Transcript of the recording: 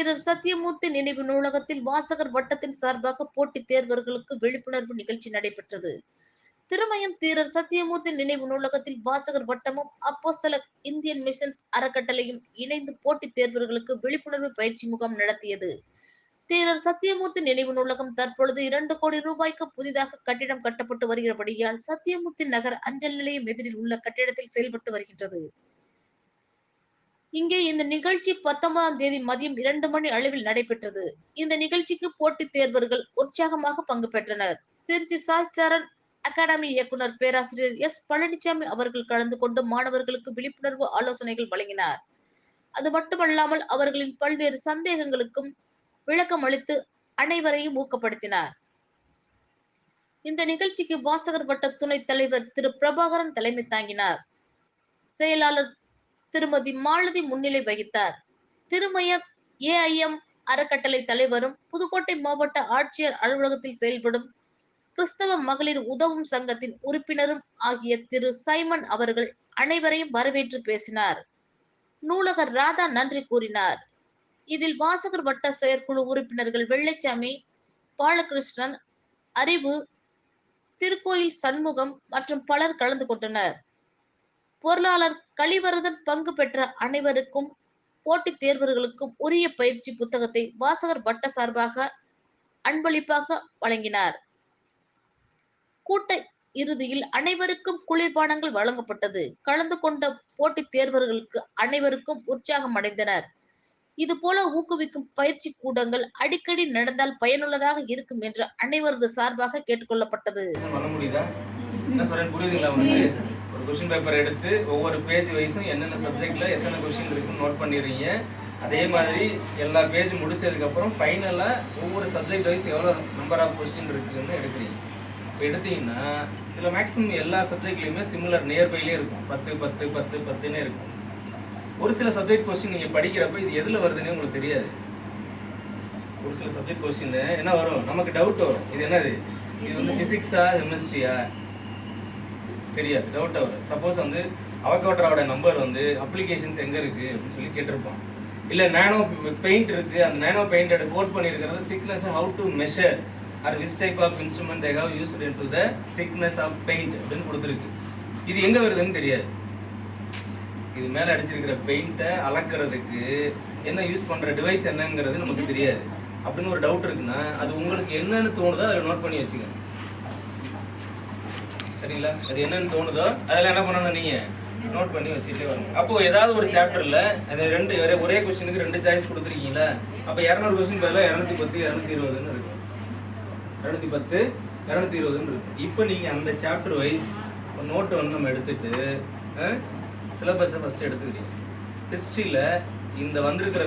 ஆசிரியர் சத்தியமூர்த்தி நினைவு நூலகத்தில் வாசகர் வட்டத்தின் சார்பாக போட்டித் தேர்வர்களுக்கு விழிப்புணர்வு நிகழ்ச்சி நடைபெற்றது. திருமயம் தீரர் சத்தியமூர்த்தி நினைவு நூலகத்தில் வாசகர் வட்டமும் அப்போஸ்தல இந்தியன் மிஷன்ஸ் அறக்கட்டளையும் இணைந்து போட்டித் தேர்வர்களுக்கு விழிப்புணர்வு பயிற்சி முகாம் நடத்தியது. தீரர் சத்தியமூர்த்தி நினைவு நூலகம் தற்பொழுது இரண்டு கோடி ரூபாய்க்கு புதிதாக கட்டிடம் கட்டப்பட்டு வருகிறபடியால் சத்தியமூர்த்தி நகர் அஞ்சல் நிலையம் எதிரில் உள்ள கட்டிடத்தில் செயல்பட்டு வருகின்றது. இங்கே இந்த நிகழ்ச்சி பத்தொன்பதாம் தேதி மதியம் இரண்டு மணி அளவில் நடைபெற்றது. இந்த நிகழ்ச்சிக்கு போட்டித் தேர்வர்கள் உற்சாகமாக பங்கு பெற்றனர். திருச்சி சாஸ்தாரன் அகாடமி இயக்குனர் பேராசிரியர் எஸ் பழனிசாமி அவர்கள் கலந்து கொண்டு மாணவர்களுக்கு விழிப்புணர்வு ஆலோசனைகள் வழங்கினார். அது மட்டுமல்லாமல் அவர்களின் பல்வேறு சந்தேகங்களுக்கும் விளக்கம் அளித்து அனைவரையும் ஊக்கப்படுத்தினார். இந்த நிகழ்ச்சிக்கு வாசகர் வட்ட துணைத் தலைவர் திரு பிரபாகரன் தலைமை தாங்கினார். செயலாளர் திருமதி மாலதி முன்னிலை வகித்தார். திருமய ஏஐஎம் அறக்கட்டளை தலைவரும் புதுக்கோட்டை மாவட்ட ஆட்சியர் அலுவலகத்தில் செயல்படும் கிறிஸ்தவ மகளிர் உதவும் சங்கத்தின் உறுப்பினரும் ஆகிய திரு சைமன் அவர்கள் அனைவரையும் வரவேற்று பேசினார். நூலகர் ராதா நன்றி கூறினார். இதில் வாசகர் வட்ட செயற்குழு உறுப்பினர்கள் வெள்ளைச்சாமி பாலகிருஷ்ணன் அறிவு திருக்கோயில் சண்முகம் மற்றும் பலர் கலந்து கொண்டனர். பொருளாளர் கலிவரதன் பங்கு பெற்ற அனைவருக்கும் போட்டித் தேர்வர்களுக்கும் உரிய பயிற்சி புத்தகத்தை வாசகர் வட்ட சார்பாக அன்பளிப்பாக வழங்கினார். கூட்ட இறுதியில் அனைவருக்கும் குளிர்பானங்கள் வழங்கப்பட்டது. கலந்து கொண்ட போட்டித் தேர்வர்களுக்கு அனைவருக்கும் உற்சாகம் அடைந்தனர். இது போல ஊக்குவிக்கும் பயிற்சி கூடங்கள் அடிக்கடி நடந்தால் பயனுள்ளதாக இருக்கும் என்று அனைவரது சார்பாக கேட்டுக்கொள்ளப்பட்டது ஒரு கொஷின் பேப்பர் எடுத்து ஒவ்வொரு பேஜ் வைஸும் என்னென்ன சப்ஜெக்டில் எத்தனை கொஷின் இருக்குன்னு நோட் பண்ணிடுறீங்க. அதே மாதிரி எல்லா பேஜ் முடிச்சதுக்கப்புறம் ஃபைனலாக ஒவ்வொரு சப்ஜெக்ட் வைஸ் எவ்வளோ நம்பர் ஆஃப் கொஸ்டின் இருக்குன்னு எடுக்கிறீங்க. இப்போ எடுத்தீங்கன்னா இதில் மேக்ஸிமம் எல்லா சப்ஜெக்ட்லையுமே சிமிலர் நியர்பைலே இருக்கும். பத்து பத்து பத்து பத்துன்னே இருக்கும். ஒரு சில சப்ஜெக்ட் கொஸ்டின் நீங்கள் படிக்கிறப்ப இது எதில் வருதுன்னே உங்களுக்கு தெரியாது. ஒரு சில சப்ஜெக்ட் கொஸ்டின் என்ன வரும்? நமக்கு டவுட் வரும். இது என்னது? இது வந்து ஃபிசிக்ஸா கெமிஸ்ட்ரியா தெரியாது டவுட் வரும். சப்போஸ் வந்து அவகோட்ராவோட நம்பர் வந்து அப்ளிகேஷன்ஸ் எங்கே இருக்குது அப்படின்னு சொல்லி கேட்டிருப்பான் இல்லை நேனோ பெயிண்ட் இருக்குது அந்த நேனோ பெயிண்டோட கோட் பண்ணியிருக்கிறது thickness how to measure or which type of instrument they have used into the thickness of paint அப்படின்னு கொடுத்துருக்கு. இது எங்கே வருதுன்னு தெரியாது. இது மேலே அடிச்சிருக்கிற பெயிண்ட்டை அளக்கிறதுக்கு என்ன யூஸ் பண்ணுற டிவைஸ் என்னங்கிறது நமக்கு தெரியாது. அப்படின்னு ஒரு டவுட் இருக்குன்னா அது உங்களுக்கு என்னன்னு தோணுதோ அதில் நோட் பண்ணி வச்சுக்கணும். சரிங்களா அது என்னன்னு தோணுதோ அதில் என்ன பண்ணணும் நீங்கள் நோட் பண்ணி வச்சுட்டே வரணும். அப்போ ஏதாவது ஒரு சாப்டர்ல அது ரெண்டு ஒரே ஒரே கொஸ்டினுக்கு ரெண்டு சாய்ஸ் கொடுத்துருக்கீங்களா அப்போ இரநூறு கொஸ்டின் பதிலாக இரநூத்தி பத்து இரநூத்தி இருபதுன்னு இருக்கும். இரநூத்தி பத்து இரநூத்தி இருபதுன்னு இருக்கும். இப்போ நீங்கள் அந்த சாப்டர் வைஸ் நோட்டு வந்து நம்ம எடுத்துட்டு சிலபஸை ஃபஸ்ட்டு எடுத்துக்கிறீங்க. ஹிஸ்ட்ரியில் இந்த வந்திருக்கிற